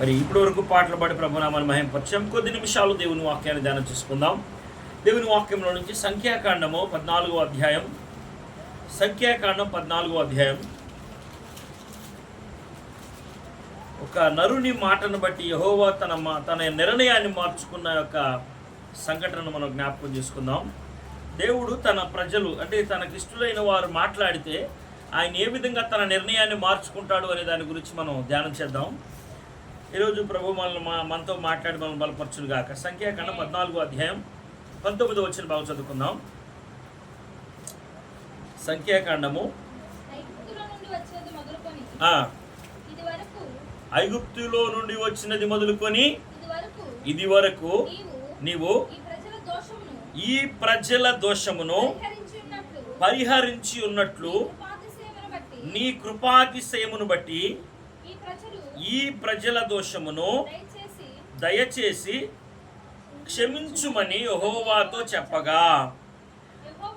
మరి ఇప్పటి వరకు పాటలు పాడి ప్రభునామాన్ని మహింపరిచాం. కొద్ది నిమిషాలు దేవుని వాక్యాన్ని ధ్యానం చేసుకుందాం. దేవుని వాక్యంలో నుంచి సంఖ్యాకాండము పద్నాలుగో అధ్యాయం. సంఖ్యాకాండం పద్నాలుగో అధ్యాయం. ఒక నరుని మాటను బట్టి యహోవా తన మా తన నిర్ణయాన్ని మార్చుకున్న యొక్క సంఘటనను మనం జ్ఞాపకం చేసుకుందాం. దేవుడు తన ప్రజలు అంటే తనకిష్టులైన వారు మాట్లాడితే ఆయన ఏ విధంగా తన నిర్ణయాన్ని మార్చుకుంటాడు అనే దాని గురించి మనం ధ్యానం చేద్దాం. ఈరోజు ప్రభు మనల్ని మా మనతో మాట్లాడి మనం బలపరచును గాక సంఖ్యాకాండం పద్నాలుగో అధ్యాయం పంతొమ్మిది వచ్చిన బాగా చదువుకుందాం. సంఖ్యాకాండము ఐగుప్తులో నుండి వచ్చినది మొదలుకొని. ఇది వరకు నీవు ఈ ప్రజల దోషమును పరిహరించి ఉన్నట్లు నీ కృపాతిశయమును బట్టి ఈ ప్రజలు దోషమును దయచేసి క్షమించుమని యహోవాతో చెప్పగా.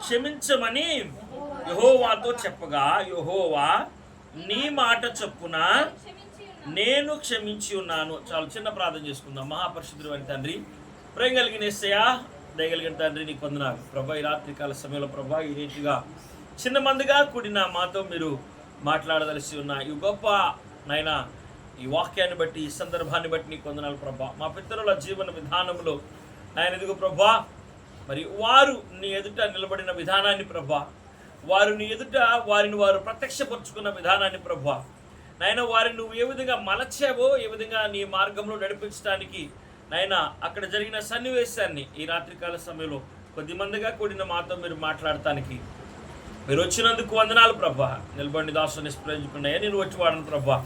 క్షమించమని యహోవాతో చెప్పగా. యహోవా నీ మాట చొప్పున నేను క్షమించి ఉన్నాను చాలా చిన్న ప్రార్థన చేసుకుందాం. మహాపరిశుద్ధుడు అని తండ్రి ప్రేమ కలిగిన ఎస్సయా దయగలిగిన తండ్రి నీకు వందనాలు. ప్రభా ఈ రాత్రి కాల సమయంలో ప్రభా ఈ రీతిగా చిన్న మందిగా కూడిన మాతో మీరు మాట్లాడదలిసి ఉన్న ఈ గొప్ప నాయన ఈ వాక్యాన్ని బట్టి ఈ సందర్భాన్ని బట్టి నీకు వందనాలు ప్రభా. మా పితరుల జీవన విధానంలో నాయన ఎదుగు ప్రభా మరి వారు నీ ఎదుట నిలబడిన విధానాన్ని ప్రభా వారు నీ ఎదుట వారిని వారు ప్రత్యక్షపరుచుకున్న విధానాన్ని ప్రభా నాయన వారిని నువ్వు ఏ విధంగా మలచావో ఏ విధంగా నీ మార్గంలో నడిపించడానికి నాయన అక్కడ జరిగిన సన్నివేశాన్ని ఈ రాత్రికాల సమయంలో కొద్ది మందిగా కూడిన మాతో మీరు మాట్లాడటానికి మీరు వచ్చినందుకు వందనాలు ప్రభా. నిలబడి దాసు నిష్ప్రయోజకున్నాయా నేను వచ్చి వాడను ప్రభా.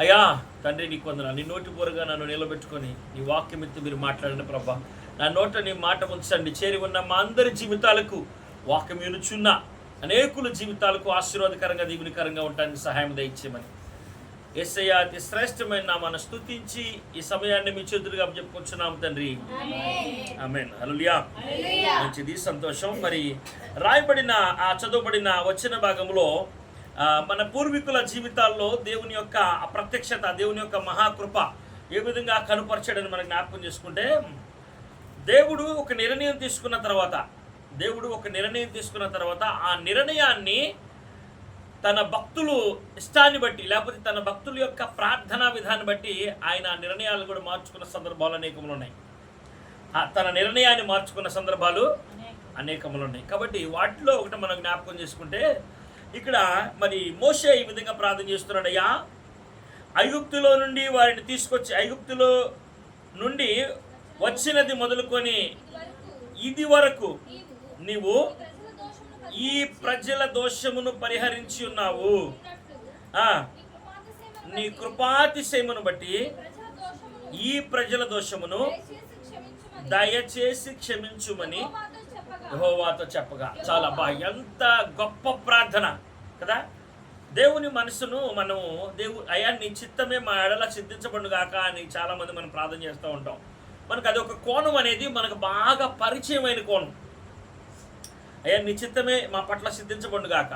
అయ్యా తండ్రి నీకు వందనాలు. నీ నోటి పూరగా నన్ను నిలబెట్టుకొని నీ వాక్యం ఎత్తి మీరు మాట్లాడిన ప్రభా. నా నోట నీ మాట ఉంచండి. చేరి ఉన్న మా అందరి జీవితాలకు వాక్యం వినుచున్న అనేకుల జీవితాలకు ఆశీర్వాదకరంగా దీవునికరంగా ఉండడానికి సహాయం దయచేయమని. ఎస్ఐ అతి శ్రేష్టమైన నామాన్ని స్తుతించి ఈ సమయాన్ని మీ చేతులుగా చెప్పుకొచ్చున్నాం తండ్రి. ఆమెన్ మంచిది సంతోషం. మరి రాయబడిన ఆ చదువుబడిన వచ్చిన భాగంలో మన పూర్వీకుల జీవితాల్లో దేవుని యొక్క అప్రత్యక్షత దేవుని యొక్క మహాకృప ఏ విధంగా కనుపరచాడని మనం జ్ఞాపకం చేసుకుంటే దేవుడు ఒక నిర్ణయం తీసుకున్న తర్వాత దేవుడు ఒక నిర్ణయం తీసుకున్న తర్వాత ఆ నిర్ణయాన్ని తన భక్తులు ఇష్టాన్ని బట్టి లేకపోతే తన భక్తుల యొక్క ప్రార్థనా విధాన్ని బట్టి ఆయన ఆ నిర్ణయాలు కూడా మార్చుకున్న సందర్భాలు అనేకములు ఉన్నాయి. తన నిర్ణయాన్ని మార్చుకున్న సందర్భాలు అనేకములు ఉన్నాయి. కాబట్టి వాటిలో ఒకటి మనం జ్ఞాపకం చేసుకుంటే ఇక్కడ మరి మోషే ఈ విధంగా ప్రార్థన చేస్తున్నాడయ్యా ఐగుప్తులో నుండి వారిని తీసుకొచ్చి ఐగుప్తులో నుండి వచ్చినది మొదలుకొని ఇది వరకు నీవు ఈ ప్రజల దోషమును పరిహరించి ఉన్నావు. నీ కృపాతిశయమును బట్టి ఈ ప్రజల దోషమును దయచేసి క్షమించుమని చెప్పగా యహోవాతో చెప్పగా చాలా బా ఎంత గొప్ప ప్రార్థన కదా? దేవుని మనసును మనము దేవు అయ్యా నీ చిత్తమే మా ఎడల సిద్ధించబడుగాక అని చాలామంది మనం ప్రార్థన చేస్తూ ఉంటాం. మనకు అది ఒక కోణం అనేది మనకు బాగా పరిచయమైన కోణం. అయ్యా నీ చిత్తమే మా పట్ల సిద్ధించబడుగాక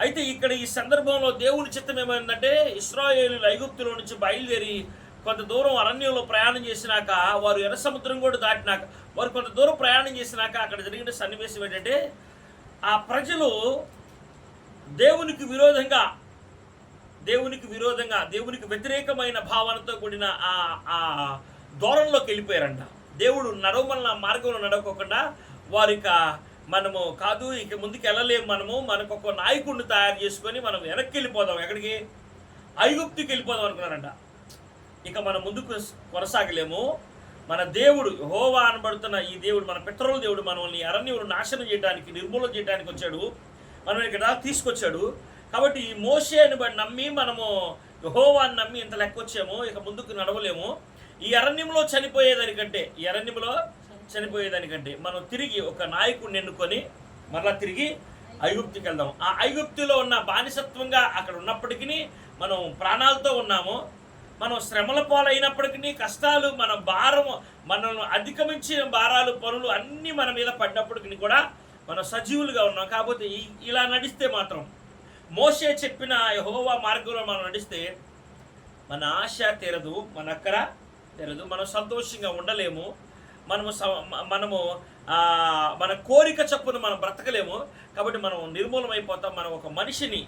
అయితే ఇక్కడ ఈ సందర్భంలో దేవుని చిత్తం ఏమైందంటే ఇస్రాయేలు ఐగుప్తులో నుంచి బయలుదేరి కొంత దూరం అరణ్యంలో ప్రయాణం చేసినాక వారు ఎర్ర సముద్రం కూడా దాటినాక వారు కొంత దూరం ప్రయాణం చేసినాక అక్కడ జరిగిన సన్నివేశం ఏంటంటే ఆ ప్రజలు దేవునికి విరోధంగా దేవునికి విరోధంగా దేవునికి వ్యతిరేకమైన భావనతో కూడిన ఆ ఆ దూరంలోకి వెళ్ళిపోయారంట. దేవుడు నడవమన్న మార్గంలో నడవకోకుండా వారు మనము కాదు ఇక ముందుకు వెళ్ళలేము మనము మనకు ఒక నాయకుడిని తయారు చేసుకొని మనం వెనక్కి వెళ్ళిపోదాం. ఎక్కడికి? ఐగుప్తికి వెళ్ళిపోదాం అనుకున్నారంట. ఇక మనం ముందుకు కొనసాగలేము. మన దేవుడు హోవా అనబడుతున్న ఈ దేవుడు మన పెట్రోల్ దేవుడు మనల్ని అరణ్యములు నాశనం చేయడానికి నిర్మూలన చేయడానికి వచ్చాడు. మనం ఇక్కడ తీసుకొచ్చాడు. కాబట్టి ఈ మోసే అని నమ్మి మనము యహోవాని నమ్మి ఇంత లెక్క వచ్చాము ఇక ముందుకు నడవలేము. ఈ అరణ్యంలో చనిపోయేదానికంటే ఈ అరణ్యంలో చనిపోయేదానికంటే మనం తిరిగి ఒక నాయకుడిని ఎన్నుకొని మరలా తిరిగి ఐగుప్తికి వెళ్దాం. ఆ ఐగుప్తిలో ఉన్న బానిసత్వంగా అక్కడ ఉన్నప్పటికీ మనం ప్రాణాలతో ఉన్నాము. మనం శ్రమల పాలైనప్పటికీ కష్టాలు మన భారము మనల్ని అధిగమించిన భారాలు పనులు అన్నీ మన మీద పడినప్పటికీ కూడా మనం సజీవులుగా ఉన్నాం. కాకపోతే ఇలా నడిస్తే మాత్రం మోసే చెప్పిన యహోవా మార్గంలో మనం నడిస్తే మన ఆశ తీరదు మన అక్కర తీరదు మనం సంతోషంగా ఉండలేము మనము మనము మన కోరిక చప్పున మనం బ్రతకలేము. కాబట్టి మనం నిర్మూలమైపోతాం. మనం ఒక మనిషిని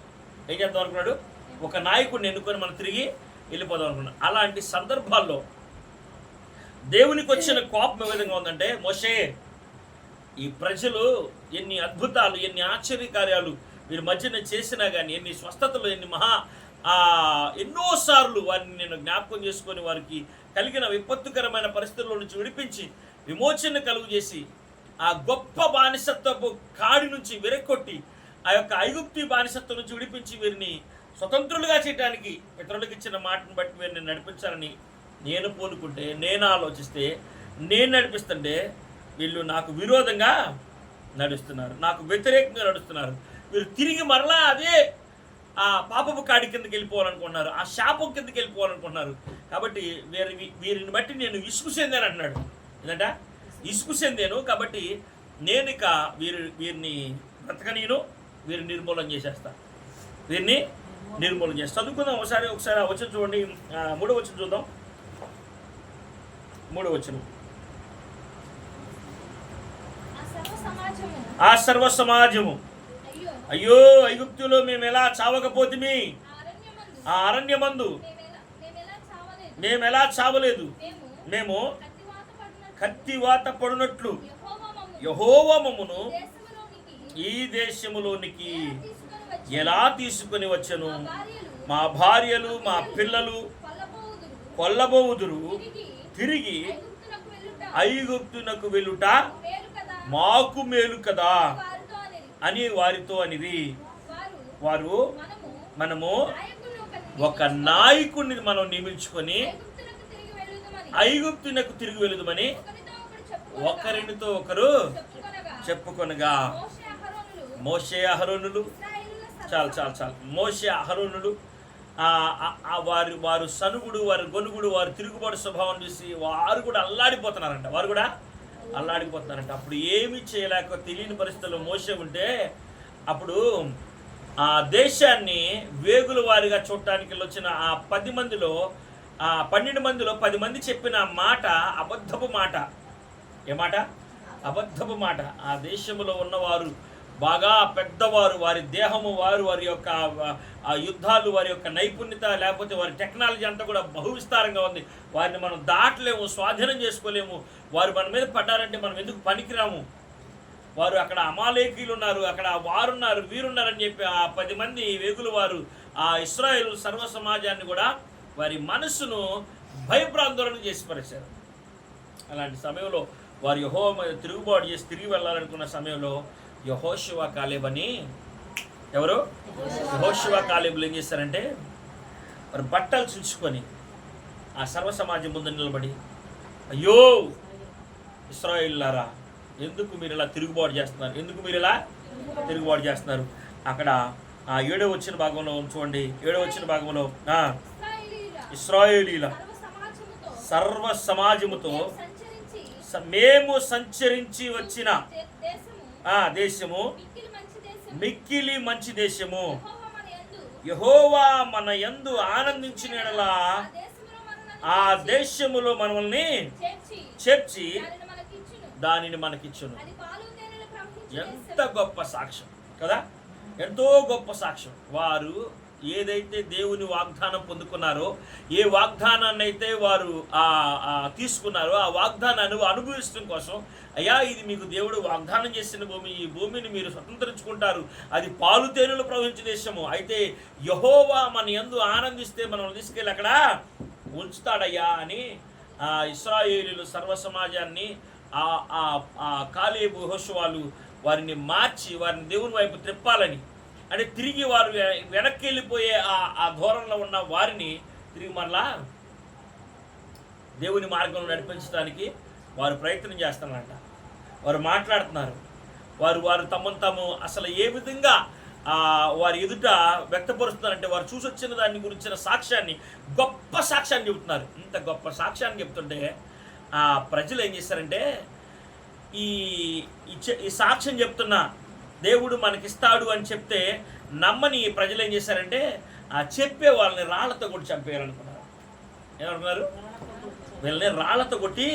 ఏం చేద్దాం అనుకున్నాడు? ఒక నాయకుడిని ఎన్నుకొని మనం తిరిగి వెళ్ళిపోదాం అనుకున్నాం. అలాంటి సందర్భాల్లో దేవునికి వచ్చిన కోపం ఏ విధంగా ఉందంటే మోషే ఈ ప్రజలు ఎన్ని అద్భుతాలు ఎన్ని ఆశ్చర్యకార్యాలు వీరి మధ్యన చేసినా కానీ ఎన్ని స్వస్థతలు ఎన్ని మహా ఎన్నోసార్లు వారిని నేను జ్ఞాపకం చేసుకొని వారికి కలిగిన విపత్తుకరమైన పరిస్థితుల్లో నుంచి విడిపించి విమోచన కలుగు చేసి ఆ గొప్ప బానిసత్వపు కాడి నుంచి విరక్కొట్టి ఆ యొక్క ఐగుప్తి బానిసత్వం నుంచి విడిపించి వీరిని స్వతంత్రులుగా చేయడానికి ఇతరులకు ఇచ్చిన మాటను బట్టి నేను నడిపించాలని నేను పూనుకుంటే నేను ఆలోచిస్తే నేను నడిపిస్తుంటే వీళ్ళు నాకు విరోధంగా నడుస్తున్నారు. నాకు వ్యతిరేకంగా నడుస్తున్నారు. వీరు తిరిగి మరలా అదే ఆ పాపపు కాడి కిందకి వెళ్ళిపోవాలనుకుంటున్నారు. ఆ శాపం కిందకి వెళ్ళిపోవాలనుకుంటున్నారు. కాబట్టి వీరి వీరిని బట్టి నేను ఇసుకు చెందాను అంటున్నాడు. ఏంటంట? ఇసుకు చెందాను కాబట్టి నేను ఇక వీరి వీరిని బ్రతకనీను వీరిని నిర్మూలన చేసేస్తాను వీరిని నిర్మూలన చేస్తా. చదువుకుందాం ఒకసారి ఒకసారి వచ్చిన చూడండి. మూడో వచ్చిన చూద్దాం. మూడో వచ్చిన ఆ సర్వ సమాజము. అయ్యో. ఐగుప్తులో మేము ఎలా చావకపోతిమి? ఆ అరణ్యమందు. ఆ అరణ్యమందు. మేమెలా మేమెలా చావలేదు. మేము ఎలా చావలేదు? మేము కత్తివాత పడినట్లు. యెహోవా మమ్మును. యహోవ మమ్మును దేశములోనికి. ఈ దేశములోనికి. ఎలా తీసుకొని వచ్చను? మా భార్యలు మా పిల్లలు కొల్లబోవుదురు. తిరిగి ఐగుప్తునకు వెళ్ళుట మాకు మేలు కదా అని వారితో అనిది. వారు మనము ఒక నాయకుడిని మనం నియమించుకొని ఐగుప్తునకు తిరిగి వెళుదమని ఒకరినితో ఒకరు చెప్పుకొనగా మోషే అహరోనులు మోషే అహరోనులు ఇశ్రాయేలుల సర్వ చాలు చాలు చాలు. మోసే అహరోనులు వారు వారు సనుగుడు వారు గొనుగుడు వారు తిరుగుబాటు స్వభావం చూసి వారు కూడా అల్లాడిపోతున్నారంట. వారు కూడా అల్లాడిపోతున్నారంట. అప్పుడు ఏమి చేయలేక తెలియని పరిస్థితుల్లో మోసే ఉంటే అప్పుడు ఆ దేశాన్ని వేగుల వారిగా చూడటానికి వచ్చిన ఆ పది మందిలో ఆ పన్నెండు మందిలో పది మంది చెప్పిన మాట అబద్ధపు మాట. ఏ మాట? అబద్ధపు మాట. ఆ దేశంలో ఉన్నవారు బాగా పెద్దవారు వారి దేహము వారు వారి యొక్క ఆ, యుద్ధాలు వారి యొక్క నైపుణ్యత లేకపోతే వారి టెక్నాలజీ అంతా కూడా బహువిస్తారంగా ఉంది. వారిని మనం దాటలేము స్వాధీనం చేసుకోలేము. వారు మన మీద పడ్డారంటే మనం ఎందుకు పనికిరాము? వారు అక్కడ అమాలేకీలు ఉన్నారు అక్కడ వారున్నారు వీరున్నారని చెప్పి ఆ పది మంది వేగులు వారు ఆ ఇస్రాయేల్ సర్వ సమాజాన్ని కూడా వారి మనస్సును భయప్రాందోళన చేసి పరిచారు అలాంటి సమయంలో వారు యహో మీద తిరుగుబాటు చేసి తిరిగి వెళ్ళాలనుకున్న సమయంలో యహోశివ కాలేబ్ అని ఎవరు? యహోశివ కాలేబులు ఏం చేశారంటే వారు బట్టలు చుంచుకొని ఆ సర్వ సమాజం ముందు నిలబడి అయ్యో ఇస్రాయిల్లారా ఎందుకు మీరు ఇలా తిరుగుబాటు చేస్తున్నారు? ఎందుకు మీరు ఇలా తిరుగుబాటు చేస్తున్నారు? అక్కడ ఆ ఏడో వచ్చిన భాగంలో చూడండి ఏడో వచ్చిన భాగంలో ఇస్రాయేలీల సర్వ సమాజముతో మేము సంచరించి స- మేము సంచరించి వచ్చిన ఆ దేశము. మిక్కిలి మంచి దేశము. యెహోవా మన యహోవా మన యందు ఆనందించిన ఆ దేశములో మనల్ని చేర్చి దానిని మనకిచ్చును. ఎంత గొప్ప సాక్ష్యం కదా? ఎంతో గొప్ప సాక్ష్యం. వారు ఏదైతే దేవుని వాగ్దానం పొందుకున్నారో ఏ వాగ్దానాన్ని అయితే వారు తీసుకున్నారో ఆ వాగ్దానాన్ని అనుభవించడం కోసం అయ్యా ఇది మీకు దేవుడు వాగ్దానం చేసిన భూమి ఈ భూమిని మీరు స్వతంత్రించుకుంటారు. అది పాలు తేనెలు ప్రవహించే దేశము. అయితే యహోవా మన ఎందు ఆనందిస్తే మనం తీసుకెళ్ళి అక్కడ ఉంచుతాడయ్యా అని ఆ ఇస్రాయేలీలు సర్వ సమాజాన్ని ఆ ఆ ఆ వాళ్ళు వారిని మార్చి వారిని దేవుని వైపు త్రిప్పాలని అంటే తిరిగి వారు వెనక్కి వెళ్ళిపోయే ఆ ఆ ధోరణిలో ఉన్న వారిని తిరిగి మరలా దేవుని మార్గంలో నడిపించడానికి వారు ప్రయత్నం చేస్తున్నారంట. వారు మాట్లాడుతున్నారు. వారు వారు తమను తాము అసలు ఏ విధంగా వారి ఎదుట వ్యక్తపరుస్తున్నారంటే వారు చూసొచ్చిన దాన్ని దాని గురించిన సాక్ష్యాన్ని గొప్ప సాక్ష్యాన్ని చెబుతున్నారు. ఇంత గొప్ప సాక్ష్యాన్ని చెప్తుంటే ఆ ప్రజలు ఏం చేస్తారంటే ఈ ఈ సాక్ష్యం చెప్తున్న దేవుడు మనకిస్తాడు అని చెప్తే నమ్మని ఈ ప్రజలు ఏం చేశారంటే ఆ చెప్పే వాళ్ళని రాళ్ళతో కొట్టి చంపేయాలనుకున్నారు. ఏమనుకున్నారు? వీళ్ళని రాళ్ళతో కొట్టి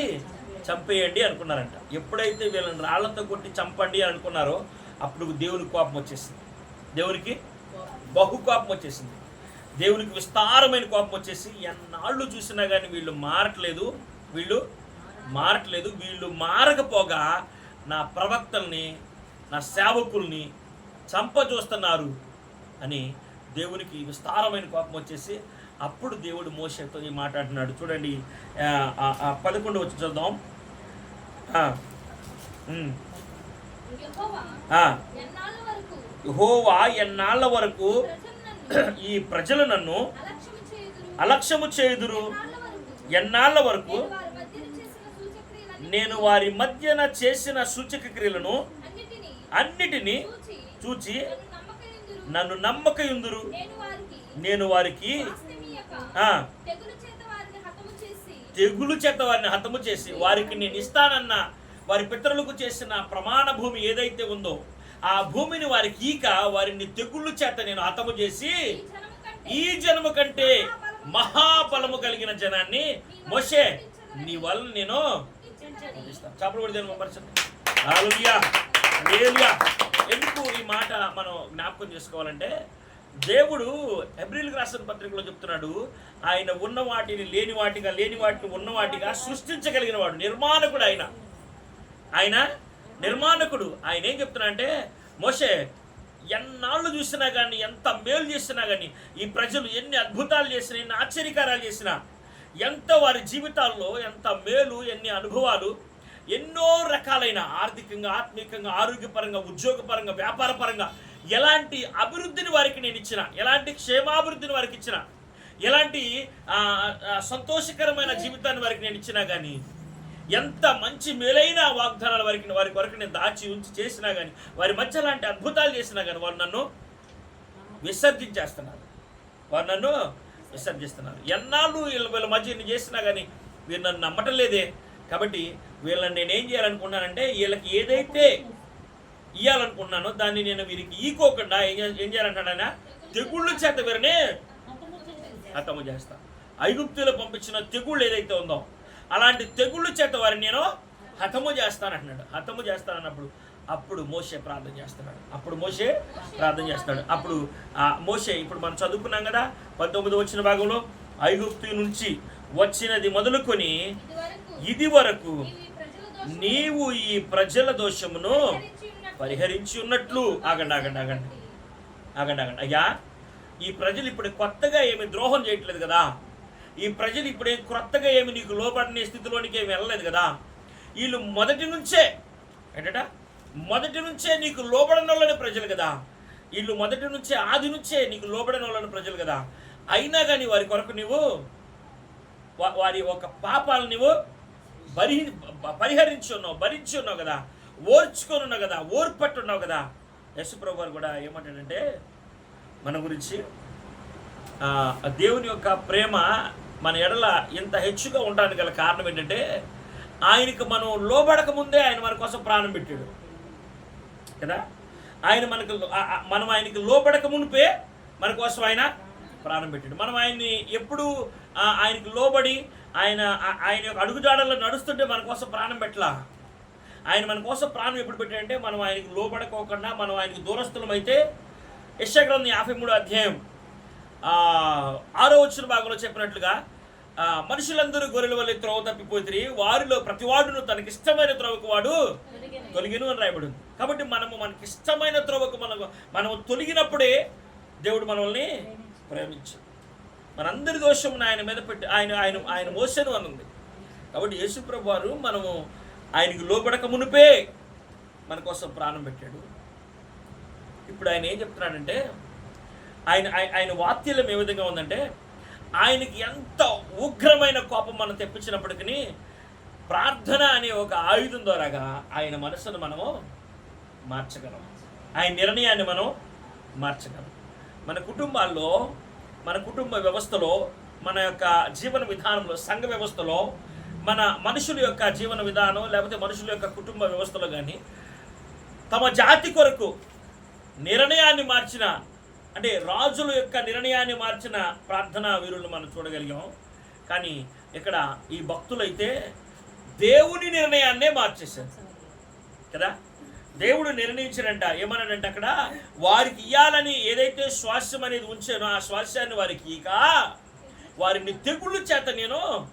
చంపేయండి అనుకున్నారంట. ఎప్పుడైతే వీళ్ళని రాళ్ళతో కొట్టి చంపండి అని అనుకున్నారో అప్పుడు దేవునికి కోపం వచ్చేసింది. దేవునికి బహు కోపం వచ్చేసింది. దేవునికి విస్తారమైన కోపం వచ్చేసి ఎన్నాళ్ళు చూసినా కానీ వీళ్ళు మారట్లేదు వీళ్ళు మారట్లేదు వీళ్ళు మారకపోగా నా ప్రవక్తల్ని నా సేవకుల్ని చంపచూస్తున్నారు అని దేవునికి విస్తారమైన కోపం వచ్చేసి అప్పుడు దేవుడు మోసతో మాట్లాడుతున్నాడు చూడండి పదకొండు వచ్చి చూద్దాం హోవా ఆ, ఎన్నాళ్ళ వరకు ఈ ప్రజలు నన్ను అలక్ష్యము చేయుదురు? ఎన్నాళ్ళ వరకు? నేను వారి మధ్యన చేసిన సూచక క్రియలను అన్నిటినీ చూచి నన్ను నన్ను నమ్మకయుందురు. నేను వారికి తెగులు చేత వారిని హతము చేసి వారికి నేను ఇస్తానన్న వారి పితరులకు చేసిన ప్రమాణ భూమి ఏదైతే ఉందో ఆ భూమిని వారికి ఈక వారిని తెగుళ్ళు చేత నేను హతము చేసి ఈ జనము కంటే జన్మ మహాబలము కలిగిన జనాన్ని మోషే నీ వల్ల నేను చాపలు కూడా హల్లెలూయా. ఎందుకు ఈ మాట మనం జ్ఞాపకం చేసుకోవాలంటే దేవుడు ఎబ్రిల్కి రాసిన పత్రికలో చెప్తున్నాడు ఆయన ఉన్న వాటిని లేని వాటిగా లేని వాటిని ఉన్న వాటిగా సృష్టించగలిగిన వాడు నిర్మాణకుడు ఆయన. ఆయన నిర్మాణకుడు. ఆయన ఏం చెప్తున్నా అంటే మోషే ఎన్నాళ్ళు చూసినా కానీ ఎంత మేలు చేసినా కానీ ఈ ప్రజలు ఎన్ని అద్భుతాలు చేసినా ఎన్ని ఆశ్చర్యకారాలు చేసినా ఎంత వారి జీవితాల్లో ఎంత మేలు ఎన్ని అనుభవాలు ఎన్నో రకాలైన ఆర్థికంగా ఆత్మీయంగా ఆరోగ్యపరంగా ఉద్యోగపరంగా వ్యాపారపరంగా ఎలాంటి అభివృద్ధిని వారికి నేను ఇచ్చిన ఎలాంటి క్షేమాభివృద్ధిని వారికి ఇచ్చిన ఎలాంటి సంతోషకరమైన జీవితాన్ని వారికి నేను ఇచ్చినా కానీ ఎంత మంచి మేలైన వాగ్దానాల వారికి వారి కొరకు నేను దాచి ఉంచి చేసినా కానీ వారి మధ్య లాంటి అద్భుతాలు చేసినా కానీ వారు నన్ను విసర్జించేస్తున్నారు. వారు నన్ను విసర్జిస్తున్నారు. ఎన్నాళ్ళు వీళ్ళ వీళ్ళ మధ్య చేసినా కానీ వీరు నన్ను నమ్మటం లేదే. కాబట్టి వీళ్ళని నేను ఏం చేయాలనుకున్నానంటే వీళ్ళకి ఏదైతే ఇవ్వాలనుకున్నానో దాన్ని నేను వీరికి ఈకోకుండా ఏం చే- ఏం చేయాలంటాడైనా తెగుళ్ళు చేత వీరిని హతము చేస్తా. ఐగుప్తులు పంపించిన తెగుళ్ళు ఏదైతే ఉందో అలాంటి తెగుళ్ళు చేత వారిని నేను హతము చేస్తానంటున్నాడు. హతము చేస్తానన్నప్పుడు అప్పుడు మోసే ప్రార్థన చేస్తున్నాడు. అప్పుడు మోసే ప్రార్థన చేస్తున్నాడు. అప్పుడు ఆ మోసే ఇప్పుడు మనం చదువుకున్నాం కదా పంతొమ్మిది వచ్చిన భాగంలో ఐగుప్తు నుంచి వచ్చినది మొదలుకొని ఇది వరకు నీవు ఈ ప్రజల దోషమును పరిహరించి ఉన్నట్లు. ఆగండి ఆగండి ఆగండి. ఆగండి ఆగండి. అయ్యా ఈ ప్రజలు ఇప్పుడు కొత్తగా ఏమి ద్రోహం చేయట్లేదు కదా. ఈ ప్రజలు ఇప్పుడు క్రొత్తగా కొత్తగా ఏమి నీకు లోపడని స్థితిలోనికి ఏమి వెళ్ళలేదు కదా. వీళ్ళు మొదటి నుంచే ఏంటట? మొదటి నుంచే నీకు లోబడని వాళ్ళని ప్రజలు కదా. వీళ్ళు మొదటి నుంచే ఆది నుంచే నీకు లోబడిన వాళ్ళని ప్రజలు కదా. అయినా కానీ వారి కొరకు నీవు వారి ఒక పాపాలు నీవు బరి పరిహరించి ఉన్నావు భరించి ఉన్నావు కదా ఓర్చుకొని ఉన్నావు కదా ఓర్పట్టు ఉన్నావు కదా. యశుప్రభు గారు కూడా ఏమంటాడంటే మన గురించి దేవుని యొక్క ప్రేమ మన ఎడల ఇంత హెచ్చుగా ఉండడానికి గల కారణం ఏంటంటే ఆయనకు మనం లోబడక ముందే ఆయన మన కోసం ప్రాణం పెట్టాడు. కదా? ఆయన మనకు మనం ఆయనకి లోబడక మునిపే మన కోసం ఆయన ప్రాణం పెట్టాడు. మనం ఆయన్ని ఎప్పుడు ఆయనకి లోబడి ఆయన ఆయన యొక్క అడుగుజాడల్లో నడుస్తుంటే మన కోసం ప్రాణం పెట్టలా? ఆయన మన కోసం ప్రాణం ఎప్పుడు పెట్టాడంటే మనం ఆయనకి లోబడుకోకుండా మనం ఆయనకి దూరస్థులం అయితే యశగ్రంథం యాభై మూడు అధ్యాయం ఆరో వచ్చిన భాగంలో చెప్పినట్లుగా మనుషులందరూ గొర్రెల వల్ల త్రోవ తప్పిపోతే వారిలో ప్రతివాడును తనకిష్టమైన త్రోవకు వాడు తొలగిను అని రాయబడి కాబట్టి మనము మనకి ఇష్టమైన త్రోవకు మనకు మనము తొలగినప్పుడే దేవుడు మనల్ని ప్రేమించు. మనందరి దోషం ఆయన మీద పెట్టి ఆయన ఆయన ఆయన మోసను అని ఉంది కాబట్టి యేసుప్రభు వారు మనము ఆయనకి లోబడక మునిపే మన కోసం ప్రాణం పెట్టాడు. ఇప్పుడు ఆయన ఏం చెప్తున్నాడంటే ఆయన ఆయన వాత్యలం ఏ విధంగా ఉందంటే ఆయనకి ఎంత ఉగ్రమైన కోపం మనం తెప్పించినప్పటికీ ప్రార్థన అనే ఒక ఆయుధం ద్వారాగా ఆయన మనసును మనము మార్చగలం. ఆయన నిర్ణయాన్ని మనం మార్చగలం. మన కుటుంబాల్లో మన కుటుంబ వ్యవస్థలో మన యొక్క జీవన విధానంలో సంఘ వ్యవస్థలో మన మనుషుల యొక్క జీవన విధానం లేకపోతే మనుషుల యొక్క కుటుంబ వ్యవస్థలో కానీ తమ జాతి కొరకు నిర్ణయాన్ని మార్చిన అంటే రాజుల యొక్క నిర్ణయాన్ని మార్చిన ప్రార్థనా వీరులను మనం చూడగలిగాం. కానీ ఇక్కడ ఈ భక్తులైతే దేవుని నిర్ణయాన్నే మార్చేశారు. కదా? దేవుడు నిర్ణయించినంట ఏమన్నాడంటే అక్కడ? వారికి ఇయ్యాలని ఏదైతే స్వాస్థ్యం అనేది ఉంచానో ఆ స్వాస్థ్యాన్ని వారికి ఇక వారిని తెగుళ్ళు చేత నేను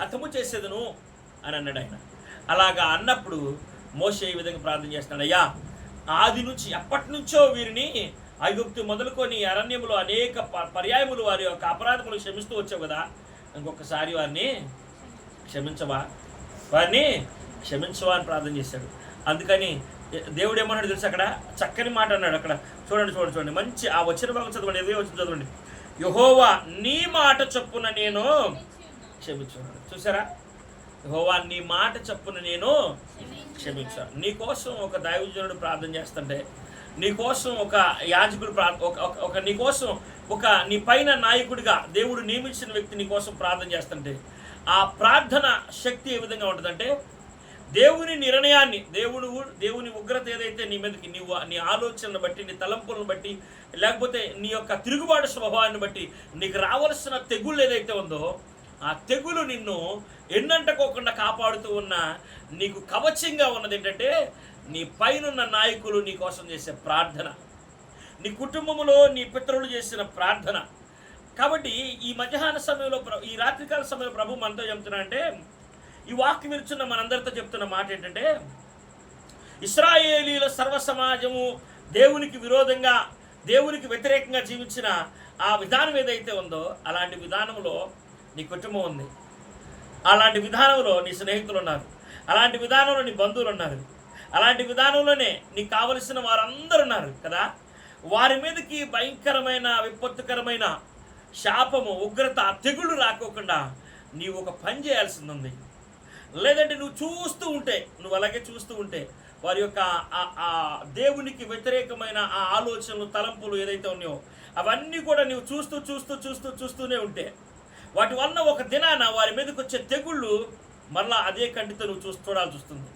హతము చేసేదను అని అన్నాడు ఆయన. అలాగా అన్నప్పుడు మోసే ఈ విధంగా ప్రార్థన చేస్తున్నాడు. అయ్యా ఆది నుంచి ఎప్పటి నుంచో వీరిని ఐగుప్తి మొదలుకొని అరణ్యములు అనేక ప- పర్యాయములు వారి యొక్క అపరాధములు క్షమిస్తూ వచ్చావు కదా ఇంకొకసారి వారిని క్షమించవా? వారిని క్షమించవా అని ప్రార్థన చేశాడు. అందుకని దేవుడు ఏమన్నాడు తెలుసు అక్కడ? చక్కని మాట అన్నాడు అక్కడ. చూడండి చూడండి చూడండి. మంచి ఆ వచ్చిన భాగం చదవండి ఏదో వచ్చిన చదవండి. యహోవా నీ మాట చొప్పున నేను క్షమించున్నాను. చూసారా? యహోవా నీ మాట చొప్పున నేను క్షమించాను నీ కోసం ఒక దైవజనుడు ప్రార్థన చేస్తుంటే నీ కోసం ఒక యాజకుడు ప్రా ఒక ఒక- ఒక నీ కోసం ఒక నీ పైన నాయకుడిగా దేవుడు నియమించిన వ్యక్తి నీ కోసం ప్రార్థన చేస్తుంటే ఆ ప్రార్థన శక్తి ఏ విధంగా ఉంటుందంటే దేవుని నిర్ణయాన్ని దేవుడు దేవుని ఉగ్రత ఏదైతే నీ మీదకి నీవు నీ ఆలోచనను బట్టి నీ తలంపులను బట్టి లేకపోతే నీ యొక్క తిరుగుబాటు స్వభావాన్ని బట్టి నీకు రావలసిన తెగుళ్ళు ఏదైతే ఉందో ఆ తెగులు నిన్ను ఎన్నంటకోకుండా కాపాడుతూ ఉన్న నీకు కవచంగా ఉన్నది ఏంటంటే నీ పైనున్న నాయకులు నీ కోసం చేసే ప్రార్థన. నీ కుటుంబంలో నీ పితరులు చేసిన ప్రార్థన. కాబట్టి ఈ మధ్యాహ్న సమయంలో ఈ రాత్రికాల సమయంలో ప్రభు మనతో చెప్తున్నా అంటే ఈ వాక్ ఇచ్చిన మనందరితో చెప్తున్న మాట ఏంటంటే ఇస్రాయేలీల సర్వ సమాజము దేవునికి విరోధంగా దేవునికి వ్యతిరేకంగా జీవించిన ఆ విధానం ఏదైతే ఉందో అలాంటి విధానంలో నీ కుటుంబం ఉంది. అలాంటి విధానంలో నీ స్నేహితులు ఉన్నారు అలాంటి విధానంలో నీ బంధువులు ఉన్నారు అలాంటి విధానంలోనే నీకు కావలసిన వారందరూ ఉన్నారు కదా? వారి మీదకి భయంకరమైన విపత్తుకరమైన శాపము ఉగ్రత తెగుళ్ళు రాకోకుండా నీవు ఒక పని చేయాల్సింది ఉంది. లేదంటే నువ్వు చూస్తూ ఉంటే నువ్వు అలాగే చూస్తూ ఉంటే వారి యొక్క ఆ- ఆ దేవునికి వ్యతిరేకమైన ఆ ఆలోచనలు తలంపులు ఏదైతే ఉన్నాయో అవన్నీ కూడా నువ్వు చూస్తూ చూస్తూ చూస్తూ చూస్తూనే ఉంటే వాటి వలన ఒక దినాన వారి మీదకి వచ్చే తెగుళ్ళు మరలా అదే కంటితో నువ్వు చూసి చూడాల్సి వస్తుంది.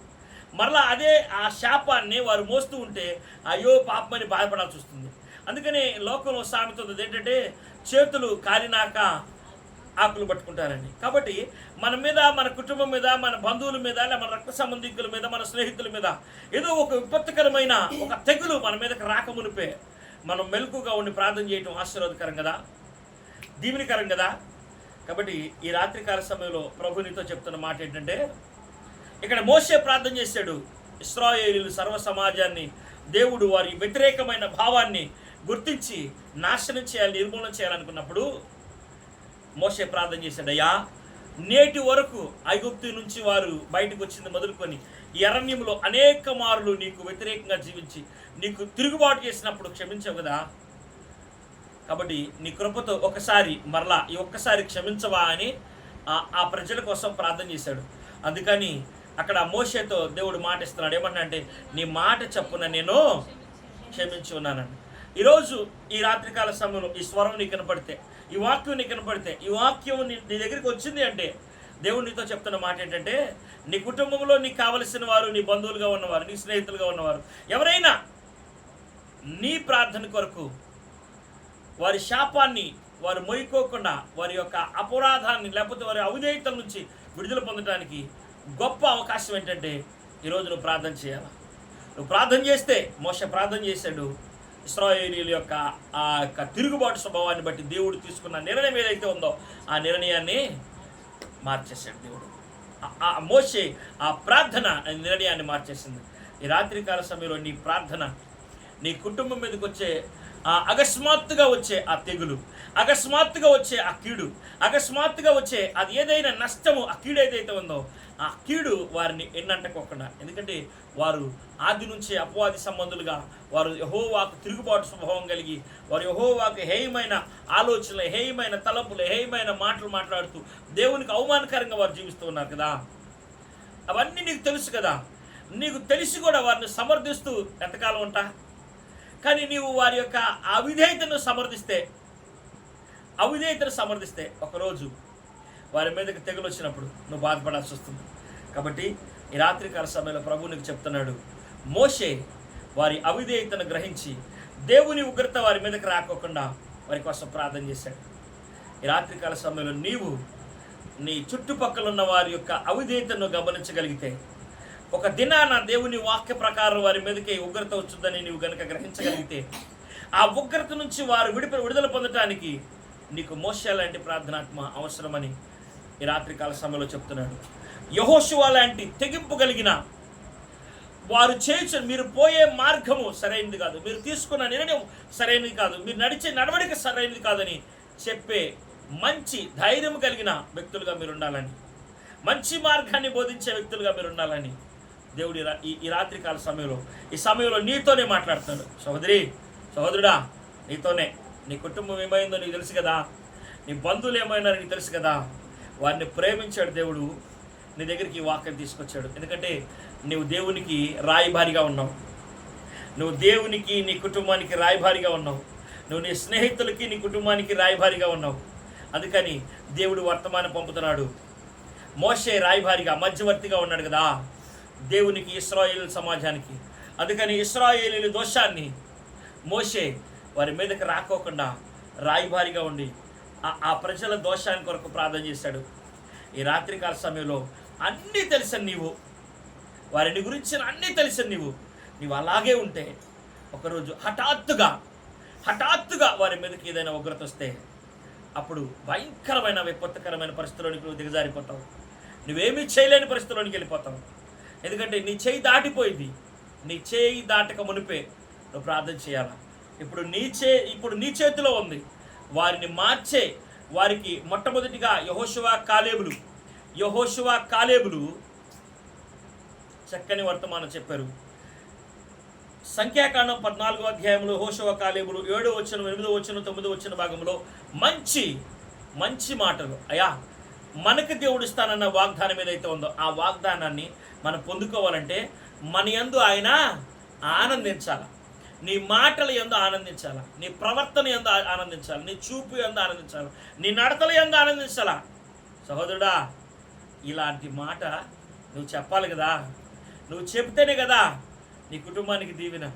మరలా అదే ఆ శాపాన్ని వారు మోస్తూ ఉంటే అయ్యో పాపమని బాధపడాల్సి వస్తుంది. అందుకనే లోకంలో సామెతుంది ఏంటంటే చేతులు కాలినాక ఆకులు పట్టుకుంటారండి. కాబట్టి మన మీద మన కుటుంబం మీద మన బంధువుల మీద మన రక్త సంబంధికుల మీద మన స్నేహితుల మీద ఏదో ఒక విపత్తుకరమైన ఒక తెగులు మన మీదకి రాకమునిపే మనం మెలకుగా ఉండి ప్రార్థన చేయటం ఆశీర్వాదకరం కదా? దీవెనికరం కదా? కాబట్టి ఈ రాత్రికాల సమయంలో ప్రభునితో చెప్తున్న మాట ఏంటంటే ఇక్కడ మోసే ప్రార్థన చేశాడు. ఇస్రాయేలీలు సర్వ సమాజాన్ని దేవుడు వారి వ్యతిరేకమైన భావాన్ని గుర్తించి నాశనం చేయాలి నిర్మూలన చేయాలనుకున్నప్పుడు మోసే ప్రార్థన చేశాడు అయ్యా నేటి వరకు ఐగుప్తు నుంచి వారు బయటకు వచ్చింది మొదలుకొని ఈ అరణ్యంలో అనేక మార్లు నీకు వ్యతిరేకంగా జీవించి నీకు తిరుగుబాటు చేసినప్పుడు క్షమించవు కదా. కాబట్టి నీ కృపతో ఒకసారి మరలా ఈ ఒక్కసారి క్షమించవా అని ఆ- ఆ ప్రజల కోసం ప్రార్థన చేశాడు. అందుకని అక్కడ మోషేతో దేవుడు మాట ఇస్తున్నాడు. ఏమన్నా అంటే నీ మాట చెప్పున నేను క్షమించి ఉన్నానండి ఈరోజు ఈ రాత్రికాల సమయంలో ఈ స్వరం నీకు కనపడితే ఈ వాక్యం నీకు కనపడితే ఈ వాక్యం నీ నీ దగ్గరికి వచ్చింది అంటే దేవుడు నీతో చెప్తున్న మాట ఏంటంటే నీ కుటుంబంలో నీకు కావలసిన వారు నీ బంధువులుగా ఉన్నవారు నీ స్నేహితులుగా ఉన్నవారు ఎవరైనా నీ ప్రార్థన కొరకు వారి శాపాన్ని వారు మొయ్యుకోకుండా వారి యొక్క అపరాధాన్ని లేకపోతే వారి అవిధేయతల నుంచి విడుదల పొందడానికి గొప్ప అవకాశం ఏంటంటే ఈరోజు నువ్వు ప్రార్థన చేయాలి? నువ్వు ప్రార్థన చేస్తే మోస ప్రార్థన చేశాడు. ఇస్రాయేలీల యొక్క ఆ యొక్క తిరుగుబాటు స్వభావాన్ని బట్టి దేవుడు తీసుకున్న నిర్ణయం ఏదైతే ఉందో ఆ నిర్ణయాన్ని మార్చేశాడు దేవుడు. ఆ- ఆ మోసే ఆ ప్రార్థన నిర్ణయాన్ని మార్చేసింది. ఈ రాత్రికాల సమయంలో నీ ప్రార్థన నీ కుటుంబం మీదకి వచ్చే ఆ అకస్మాత్తుగా వచ్చే ఆ తెగులు అకస్మాత్తుగా వచ్చే ఆ కీడు అకస్మాత్తుగా వచ్చే అది ఏదైనా నష్టము ఆ కీడు ఏదైతే ఉందో ఆ కీడు వారిని ఎన్నంటకోకుండా. ఎందుకంటే వారు ఆది నుంచే అపవాది సంబంధులుగా వారు యహోవాకు తిరుగుబాటు స్వభావం కలిగి వారు యహోవాకు హేయమైన ఆలోచనలు హేయమైన తలపులు హేయమైన మాటలు మాట్లాడుతూ దేవునికి అవమానకరంగా వారు జీవిస్తూ ఉన్నారు కదా. అవన్నీ నీకు తెలుసు కదా. నీకు తెలిసి కూడా వారిని సమర్థిస్తూ ఎంతకాలం ఉంటా? కానీ నీవు వారి యొక్క అవిధేయతను సమర్థిస్తే అవిధేయతను సమర్థిస్తే ఒకరోజు వారి మీదకి తెగులు వచ్చినప్పుడు నువ్వు బాధపడాల్సి వస్తుంది. కాబట్టి ఈ రాత్రికాల సమయంలో ప్రభు నీకు చెప్తున్నాడు మోషే వారి అవిధేయతను గ్రహించి దేవుని ఉగ్రత వారి మీదకి రాకోకుండా వారి కోసం ప్రార్థన చేశాడు. ఈ రాత్రికాల సమయంలో నీవు నీ చుట్టుపక్కల ఉన్న వారి యొక్క అవిధేయతను గమనించగలిగితే ఒక దినాన దేవుని వాక్య ప్రకారం వారి మీదకి ఉగ్రత వచ్చిందని నీవు గనుక గ్రహించగలిగితే ఆ ఉగ్రత నుంచి వారు విడిపి విడుదల పొందటానికి నీకు మోస లాంటి ప్రార్థనాత్మ అవసరమని ఈ రాత్రికాల సమయంలో చెప్తున్నాడు. యహోశువ లాంటి తెగింపు కలిగిన వారు చేయొచ్చు మీరు పోయే మార్గము సరైనది కాదు. మీరు తీసుకున్న నిర్ణయం సరైనది కాదు. మీరు నడిచే నడవడిక సరైనది కాదని చెప్పే మంచి ధైర్యం కలిగిన వ్యక్తులుగా మీరు ఉండాలని మంచి మార్గాన్ని బోధించే వ్యక్తులుగా మీరు ఉండాలని దేవుడి ఈ ఈ రాత్రికాల సమయంలో ఈ సమయంలో నీతోనే మాట్లాడుతున్నాడు. సహోదరి సహోదరుడా నీతోనే. నీ కుటుంబం ఏమైందో నీకు తెలుసు కదా. నీ బంధువులు ఏమైనారో నీకు తెలుసు కదా. వారిని ప్రేమించాడు దేవుడు. నీ దగ్గరికి ఈ వాక్యం తీసుకొచ్చాడు. ఎందుకంటే నువ్వు దేవునికి రాయబారిగా ఉన్నావు. నువ్వు దేవునికి నీ కుటుంబానికి రాయబారిగా ఉన్నావు. నువ్వు నీ స్నేహితులకి నీ కుటుంబానికి రాయబారిగా ఉన్నావు. అందుకని దేవుడు వర్తమానం పంపుతున్నాడు. మోసే రాయబారిగా మధ్యవర్తిగా ఉన్నాడు కదా. దేవునికి ఇస్రాయేల్ సమాజానికి. అందుకని ఇస్రాయేలీల దోషాన్ని మోషే వారి మీదకి రాకోకుండా రాయిభారిగా ఉండి ఆ- ఆ ప్రజల దోషాన్ని కొరకు ప్రార్థన చేశాడు. ఈ రాత్రికాల సమయంలో అన్నీ తెలిసిన నీవు వారిని గురించిన అన్నీ తెలిసిన నీవు నీవు అలాగే ఉంటే ఒకరోజు హఠాత్తుగా హఠాత్తుగా వారి మీదకి ఏదైనా ఉగ్రత వస్తే అప్పుడు భయంకరమైన విపత్తుకరమైన పరిస్థితుల్లోనికి నువ్వు దిగజారిపోతావు. నువ్వేమీ చేయలేని పరిస్థితుల్లోనికి వెళ్ళిపోతావు. ఎందుకంటే నీ చేయి దాటిపోయింది. నీ చేయి దాటక మునిపే నువ్వు ప్రార్థన చేయాలా? ఇప్పుడు నీ చే ఇప్పుడు నీ చేతిలో ఉంది. వారిని మార్చే వారికి మొట్టమొదటిగా యహోశివ కాలేబులు. యహోశివ కాలేబులు చక్కని వర్తమానం చెప్పారు. సంఖ్యాకాండం పద్నాలుగో అధ్యాయంలో హోషవ కాలేబులు ఏడో వచ్చిన ఎనిమిదో వచ్చిన తొమ్మిదో వచ్చిన భాగంలో మంచి మంచి మాటలు. అయా మనకి దేవుడు ఇస్తానన్న వాగ్దానం ఏదైతే ఉందో ఆ వాగ్దానాన్ని మనం పొందుకోవాలంటే మన యందు ఆయన ఆనందించాల? నీ మాటల ఎందు ఆనందించాలా? నీ ప్రవర్తన ఎందు ఆనందించాలి? నీ చూపు ఎందు ఆనందించాలి? నీ నడతల ఎందు ఆనందించాలా? సహోదరుడా ఇలాంటి మాట నువ్వు చెప్పాలి కదా. నువ్వు చెప్తేనే కదా నీ కుటుంబానికి దీవెన.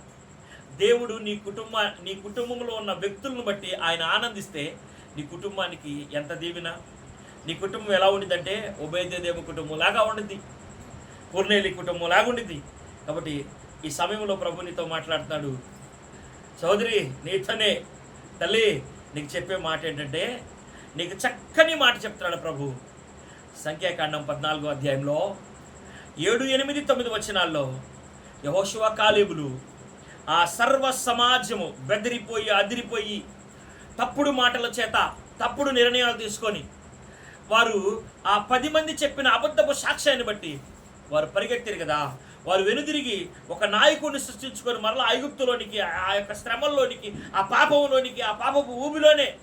దేవుడు నీ కుటుంబ నీ కుటుంబంలో ఉన్న వ్యక్తులను బట్టి ఆయన ఆనందిస్తే నీ కుటుంబానికి ఎంత దీవెన? నీ కుటుంబం ఎలా ఉండిందంటే ఉభయదేదేవ కుటుంబం లాగా ఉండిద్ది పూర్ణేలి కుటుంబం లాగా కాబట్టి ఈ సమయంలో ప్రభు నీతో మాట్లాడుతున్నాడు. సోదరి నీతోనే తల్లి నీకు చెప్పే మాట ఏంటంటే నీకు చక్కని మాట చెప్తున్నాడు ప్రభు. సంఖ్యాకాండం పద్నాలుగో అధ్యాయంలో ఏడు ఎనిమిది తొమ్మిది వచనాల్లో యహోశివ కాలేబులు ఆ సర్వ సమాజము బెదిరిపోయి అదిరిపోయి తప్పుడు మాటల చేత తప్పుడు నిర్ణయాలు తీసుకొని వారు ఆ పది మంది చెప్పిన అబద్ధపు సాక్ష్యాన్ని బట్టి వారు పరిగెత్తారు కదా. వారు వెనుదిరిగి ఒక నాయకుడిని సృష్టించుకొని మరలా ఐగుప్తులోనికి ఆ యొక్క శ్రమల్లోనికి ఆ పాపంలోనికి ఆ పాపపు ఊబిలోనే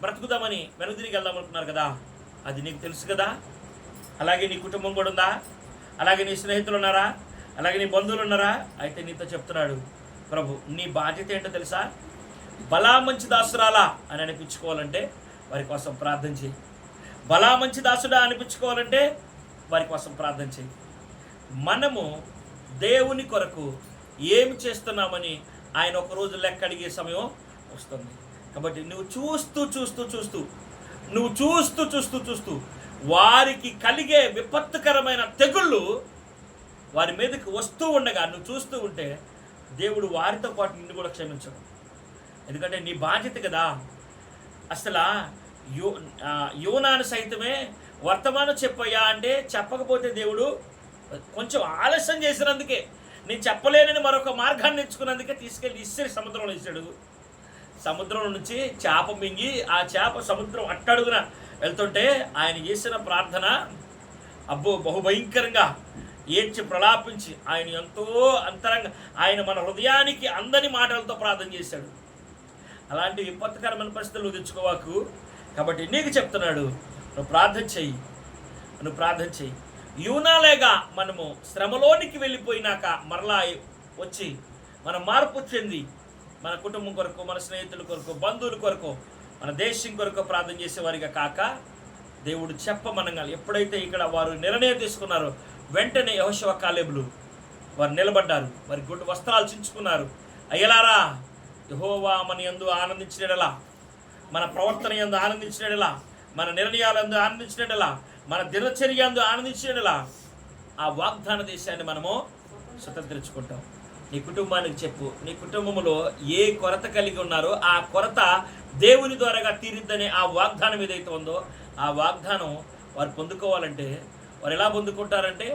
బ్రతుకుదామని వెనుదిరిగి వెళ్దాం అనుకున్నారు కదా. అది నీకు తెలుసు కదా. అలాగే నీ కుటుంబం కూడా ఉందా? అలాగే నీ స్నేహితులు ఉన్నారా? అలాగే నీ బంధువులు ఉన్నారా? అయితే నీతో చెప్తున్నాడు ప్రభు నీ బాధ్యత ఏంటో తెలుసా? బలా మంచి దాసురాలా అని అనిపించుకోవాలంటే వారి కోసం ప్రార్థన చేయి. బలా మంచి దాసుడా అనిపించుకోవాలంటే వారి కోసం ప్రార్థన చేయి. మనము దేవుని కొరకు ఏమి చేస్తున్నామని ఆయన ఒక రోజు లెక్క అడిగే సమయం వస్తుంది. కాబట్టి నువ్వు చూస్తూ చూస్తూ చూస్తూ నువ్వు చూస్తూ చూస్తూ చూస్తూ వారికి కలిగే విపత్తుకరమైన తెగుళ్ళు వారి మీదకి వస్తూ ఉండగా నువ్వు చూస్తూ ఉంటే దేవుడు వారితో పాటు నిన్ను కూడా క్షమించడు. ఎందుకంటే నీ బాధ్యత కదా. అసలు యువ యువనాను సైతమే వర్తమానం చెప్పయ్యా అంటే చెప్పకపోతే దేవుడు కొంచెం ఆలస్యం చేసినందుకే నేను చెప్పలేనని మరొక మార్గాన్ని ఎంచుకున్నందుకే తీసుకెళ్ళి ఇస్తే సముద్రంలో ఇచ్చాడు సముద్రం నుంచి చేప మింగి ఆ చేప సముద్రం అట్టడుగున వెళ్తుంటే ఆయన చేసిన ప్రార్థన అబ్బో బహుభయంకరంగా ఏడ్చి ప్రలాపించి ఆయన ఎంతో అంతరంగా ఆయన మన హృదయానికి అందని మాటలతో ప్రార్థన చేశాడు. అలాంటి విపత్కరమైన పరిస్థితులు తెచ్చుకోవాకు కాబట్టి నీకు చెప్తున్నాడు నువ్వు ప్రార్థన చెయ్యి నువ్వు ప్రార్థన చెయ్యి. యూనాలేగా మనము శ్రమలోనికి వెళ్ళిపోయినాక మరలా వచ్చి మన మార్పు చెంది మన కుటుంబం కొరకు మన స్నేహితుల కొరకు బంధువుల కొరకు మన దేశం కొరకు ప్రార్థన చేసేవారిగా కాక దేవుడు చెప్పమనగా ఎప్పుడైతే ఇక్కడ వారు నిర్ణయం తీసుకున్నారో వెంటనే యహోశవ కాలేబులు వారు నిలబడ్డారు వారి గుడ్డు వస్త్రాలు చించుకున్నారు. అయ్యలారా యహోవా మన యందు ఆనందించినలా మన ప్రవర్తన యందు ఆనందించినలా మన నిర్ణయాలందు ఆనందించినలా మన దినచర్య అందు ఆనందించినలా ఆ వాగ్దాన దేశాన్ని మనము స్వతంత్రించుకుంటాం. నీ కుటుంబానికి చెప్పు నీ కుటుంబంలో ఏ కొరత కలిగి ఉన్నారో ఆ కొరత దేవుని ద్వారాగా తీరిద్దనే ఆ వాగ్దానం ఏదైతే ఉందో ఆ వాగ్దానం వారు పొందుకోవాలంటే వారు ఎలా పొందుకుంటారంటే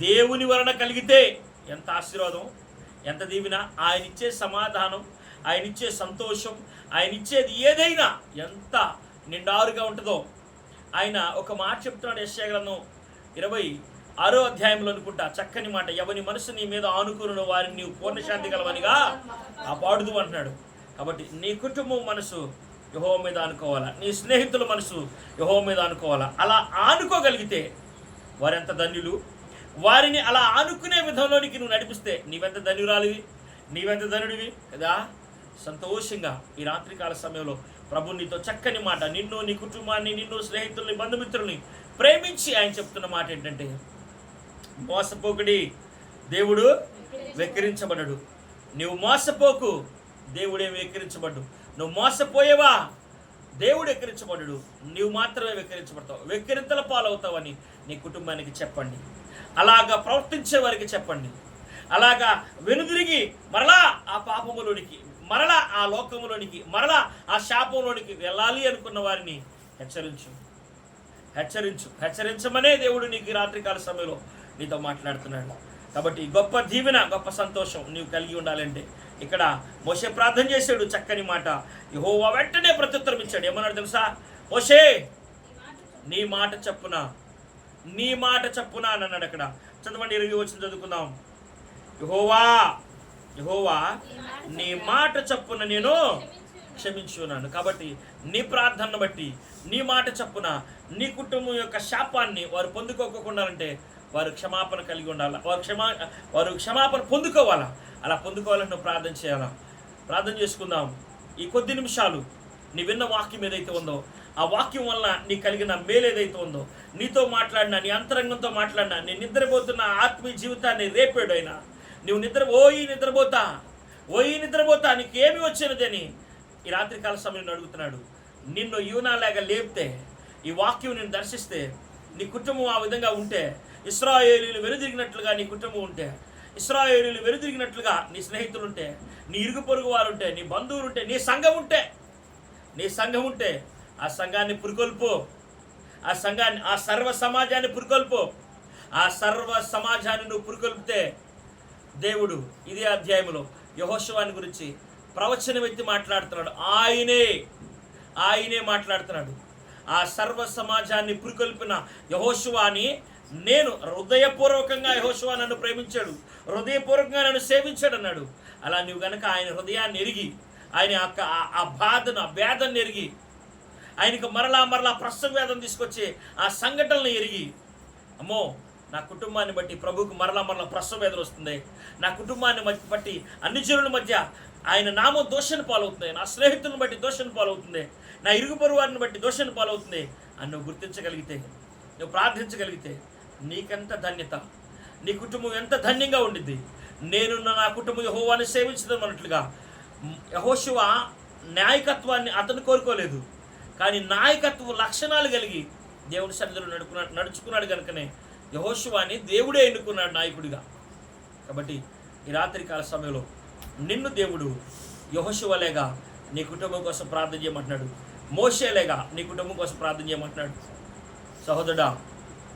దేవుని వలన కలిగితే ఎంత ఆశీర్వాదం ఎంత దీవిన ఆయన ఇచ్చే సమాధానం ఆయన ఇచ్చే సంతోషం ఆయన ఇచ్చేది ఏదైనా ఎంత నిండారుగా ఉంటుందో. ఆయన ఒక మాట చెప్తున్నాడు యెషయా ఇరవై ఆరో అధ్యాయంలో అనుకుంటా. చక్కని మాట ఎవని మనసు నీ మీద ఆనుకున్న వారిని నీవు పూర్ణశాంతి గలవనిగా ఆ పాడుదు అంటున్నాడు. కాబట్టి నీ కుటుంబం మనసు యహో మీద అనుకోవాలా నీ స్నేహితుల మనసు యహో మీద అనుకోవాలా అలా ఆనుకోగలిగితే వారెంత ధన్యులు? వారిని అలా ఆనుకునే విధంలోనికి నువ్వు నడిపిస్తే నీవెంత ధన్యురాలివి? నీవెంత ధనుడివి? కదా? సంతోషంగా ఈ రాత్రికాల సమయంలో ప్రభు నీతో చక్కని మాట నిన్ను నీ కుటుంబాన్ని నిన్ను స్నేహితుల్ని బంధుమిత్రుల్ని ప్రేమించి ఆయన చెప్తున్న మాట ఏంటంటే మోసపోకుడి దేవుడు వెక్కిరించబడడు. నువ్వు మోసపోకు దేవుడే వెక్కిరించబడ్డు. నువ్వు మోసపోయేవా దేవుడు వెక్కిరించబడడు. నువ్వు మాత్రమే వెక్కిరించబడతావు. వెక్కిరింతల పాలవుతావని నీ కుటుంబానికి చెప్పండి. అలాగా ప్రవర్తించే వారికి చెప్పండి. అలాగా వెనుదిరిగి మరలా ఆ పాపములోనికి మరలా ఆ లోకములోనికి మరలా ఆ శాపంలోనికి వెళ్ళాలి అనుకున్న వారిని హెచ్చరించు. హెచ్చరించు. హెచ్చరించమనే దేవుడు నీకు రాత్రికాల సమయంలో నీతో మాట్లాడుతున్నాడు. కాబట్టి గొప్ప దీవెన గొప్ప సంతోషం నీవు కలిగి ఉండాలంటే ఇక్కడ మోసే ప్రార్థన చేశాడు చక్కని మాట. యహోవా వెంటనే ప్రత్యుత్తరం ఇచ్చాడు. ఏమన్నాడు తెలుసా? మోసే నీ మాట చెప్పున నీ మాట చెప్పున అని అన్నాడు అక్కడ. చదవండి ఇరవై వచ్చిన చదువుకుందాం. యహోవా యహోవా నీ మాట చప్పున నేను క్షమించున్నాను. కాబట్టి నీ ప్రార్థనను బట్టి నీ మాట చప్పున నీ కుటుంబం యొక్క శాపాన్ని వారు పొందుకోకుండాలంటే వారు క్షమాపణ కలిగి ఉండాలి? వారు క్షమా వారు క్షమాపణ పొందుకోవాలా? అలా పొందుకోవాలని నువ్వు ప్రార్థన చేయాలా? ప్రార్థన చేసుకుందాం. ఈ కొద్ది నిమిషాలు నీ విన్న వాక్యం ఏదైతే ఉందో ఆ వాక్యం వల్ల నీ కలిగిన మేలు ఏదైతే ఉందో నీతో మాట్లాడినా నీ అంతరంగంతో మాట్లాడినా నీ నిద్రపోతున్న ఆత్మీయ జీవితాన్ని రేపాడు అయినా నువ్వు నిద్ర ఓయి నిద్రపోతా ఓయి నిద్రపోతా నీకేమి ఏమి వచ్చినదని ఈ రాత్రికాల సమయంలో అడుగుతున్నాడు. నిన్ను యూనాలాగా లేపితే ఈ వాక్యం నేను దర్శిస్తే నీ కుటుంబం ఆ విధంగా ఉంటే ఇస్రాయేలీలు వెనుదిరిగినట్లుగా నీ కుటుంబం ఉంటే ఇస్రాయేలీలు వెనుదిరిగినట్లుగా నీ స్నేహితులు ఉంటే నీ ఇరుగు పొరుగు వారు ఉంటే నీ బంధువులు ఉంటే నీ సంఘం ఉంటే నీ సంఘం ఉంటే ఆ సంఘాన్ని పురుకొల్పో. ఆ సంఘాన్ని ఆ సర్వ సమాజాన్ని పురుకొల్పో. ఆ సర్వ సమాజాన్ని నువ్వు పురుకొల్పితే దేవుడు ఇదే అధ్యాయంలో యహోశవాని గురించి ప్రవచన వ్యక్తి మాట్లాడుతున్నాడు. ఆయనే ఆయనే మాట్లాడుతున్నాడు. ఆ సర్వ సమాజాన్ని పురికొల్పిన యహోశువాని నేను హృదయపూర్వకంగా యహోశువా నన్ను ప్రేమించాడు. హృదయపూర్వకంగా నన్ను సేవించాడు అన్నాడు. అలా నువ్వు గనక ఆయన హృదయాన్ని ఎరిగి ఆయన యొక్క ఆ- బాధను ఆ వేదన ఎరిగి ఆయనకు మరలా మరలా ప్రస్తుత వేదం తీసుకొచ్చే ఆ సంఘటనలు ఎరిగి అమ్మో నా కుటుంబాన్ని బట్టి ప్రభువుకు మరలా మరలా ప్రసవ ఎదురొస్తుంది వస్తుంది. నా కుటుంబాన్ని మధ్య బట్టి అన్ని జనుల మధ్య ఆయన నామం దోషణ పాలవుతుంది. నా స్నేహితులను బట్టి దోషణ పాలవుతుంది. నా ఇరుగు పొరుగు వారిని బట్టి దోషణ పాలవుతుంది. అని నువ్వు గుర్తించగలిగితే నువ్వు ప్రార్థించగలిగితే నీకెంత ధన్యత? నీ కుటుంబం ఎంత ధన్యంగా ఉండిద్ది? నేను నా కుటుంబం యహోవాన్ని సేవించడం అన్నట్లుగా యహోశివ నాయకత్వాన్ని అతను కోరుకోలేదు. కానీ నాయకత్వ లక్షణాలు కలిగి దేవుని సన్నిధిలో నడుకున్నాడు నడుచుకున్నాడు కనుకనే యహోశివాని దేవుడే ఎన్నుకున్నాడు నాయకుడిగా. కాబట్టి ఈ రాత్రి కాల సమయంలో నిన్ను దేవుడు యహోశివలేగా నీ కుటుంబం కోసం ప్రార్థన చేయమంటున్నాడు. మోసేలేగా నీ కుటుంబం కోసం ప్రార్థన చేయమంటున్నాడు. సహోదరుడా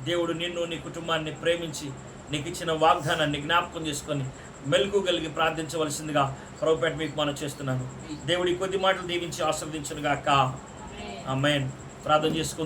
దేవుడు నిన్ను నీ కుటుంబాన్ని ప్రేమించి నీకు ఇచ్చిన వాగ్దానాన్ని జ్ఞాపకం చేసుకొని మెలకు కలిగి ప్రార్థించవలసిందిగా ప్రభుపేట మీకు మనం చేస్తున్నాను. దేవుడి కొద్ది మాటలు దీవించి ఆస్వాదించునుగాక మెయిన్ ప్రార్థన చేసుకుందాం.